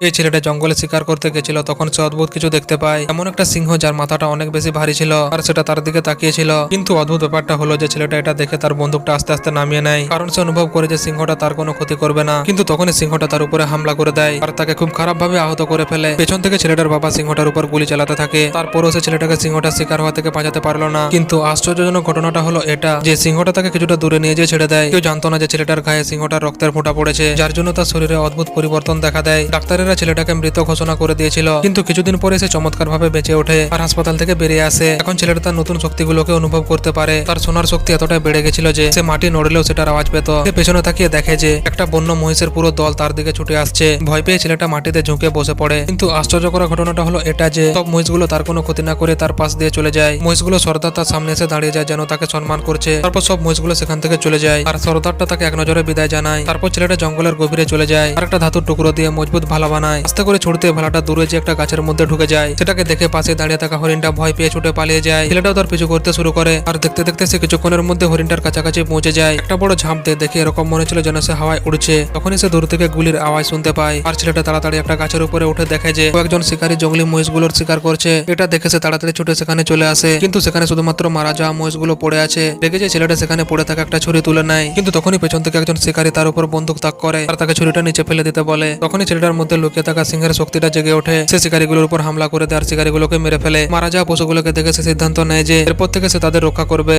এই ছেলেটা জঙ্গলে শিকার করতে গেছিল, তখন সে অদ্ভুত কিছু দেখতে পায়। এমন একটা সিংহ যার মাথাটা অনেক বেশি ভারী ছিল আর সেটা তার দিকে তাকিয়েছিল। কিন্তু অদ্ভুত ব্যাপারটা হলো যে ছেলেটা এটা দেখে তার বন্দুকটা আস্তে আস্তে নামিয়ে নেয়। কারণ সে অনুভব করে যে সিংহটা তার কোনো ক্ষতি করবে না। কিন্তু তখনই সিংহটা তার উপরে হামলা করে দেয় আর তাকে খুব খারাপ ভাবে আহত করে ফেলে। পেছন থেকে ছেলেটার বাবা সিংহটার উপর গুলি চালাতে থাকে। তারপরও সে ছেলেটাকে সিংহটা শিকার হওয়া থেকে বাঁচাতে পারল না। কিন্তু আশ্চর্যজনক ঘটনাটা হলো এটা যে সিংহটা তাকে কিছুটা দূরে নিয়ে যেয়ে ছেড়ে দেয়। কেউ জানতো না যে ছেলেটার গায়ে সিংহটার রক্তের ফোঁটা পড়েছে, যার জন্য তার শরীরে অদ্ভুত পরিবর্তন দেখা দেয়। ডাক্তারেরা ছেলেটাকে মৃত ঘোষণা করে দিয়েছিল। কিন্তু কিছুদিন পরে সে চমৎকার ভাবে বেঁচে ওঠে আর হাসপাতাল থেকে বেরিয়ে আসে। এখন ছেলেটা তার নতুন শক্তিগুলোকে অনুভব করতে পারে। তার সোনার শক্তি এতটাই বেড়ে গেছিল যে সে মাটি নড়লেও সেটার আওয়াজ পেত। সে পেছনে তাকিয়ে দেখে যে একটা বন্য মহিষের পুরো দল তার দিকে ছুটে আসছে। ভয় পেয়ে ছেলেটা মাটিতে ঝুঁকে বসে পড়ে। কিন্তু আশ্চর্য আশ্চর্যকর ঘটনাটা হলো এটা যে সব মহিষগুলো তার কোনো ক্ষতি না করে তার পাশ দিয়ে চলে যায়। মহিষগুলো সর্দার তার সামনে এসে দাঁড়িয়ে যায় যেন তাকে সম্মান করছে। তারপর সব মহিষগুলো সেখান থেকে চলে যায় আর সর্দারটা তাকে এক নজরে বিদায় জানায়। তারপর ছেলেটা জঙ্গলের গভীরে চলে যায়। আর একটা ধাতুর টুকরো দিয়ে মজবুত ভালা বানায়। আস্তে করে ছুটতে ভালাটা দূরে যে একটা গাছের মধ্যে ঢুকে যায়। সেটাকে দেখে পাশে দাঁড়িয়ে থাকা হরিণটা ভয় পেয়ে ছুটে পালিয়ে যায়। ছেলেটাও তার পিছু করতে শুরু করে। আর দেখতে দেখতে সে কিছুক্ষণের মধ্যে হরিণটার কাছাকাছি পৌঁছে যায়। একটা বড় ঝাঁপ দিয়ে দেখে এরকম মনে ছিল যেন সে হাওয়ায় উড়ছে। তখনই সে দূর থেকে গুলির আওয়াজ শুনতে পায়। আর ছেলেটা তাড়াতাড়ি একটা গাছের উপরে উঠে দেখে যে কয়েকজন শিকারী জঙ্গলি মহিষগুলোর শিকার করছে। এটা দেখে সে তাড়াতাড়ি ছুটে সেখানে চলে আসে। কিন্তু সেখানে শুধুমাত্র মারা যাওয়া মহিষগুলো পড়ে আছে। দেখে যে ছেলেটা সেখানে পড়ে থাকা একটা ছুরি তুলে নেয়। কিন্তু তখনই পেছন থেকে একজন শিকারী তার উপর বন্দুক তাক করে। আর তাকে ছুরিটা নিচে ফেলে দিতে বলে। তখনই ছেলেটার মধ্যে লুকিয়ে থাকা সিংহের শক্তিটা জেগে ওঠে। সে শিকারীগুলোর উপর হামলা করে দেয় আর শিকারীগুলোকে মেরে ফেলে। মারা যাওয়া পশুগুলোকে দেখে সে সিদ্ধান্ত নেয় যে, এরপর থেকে সে তাদের রক্ষা করবে।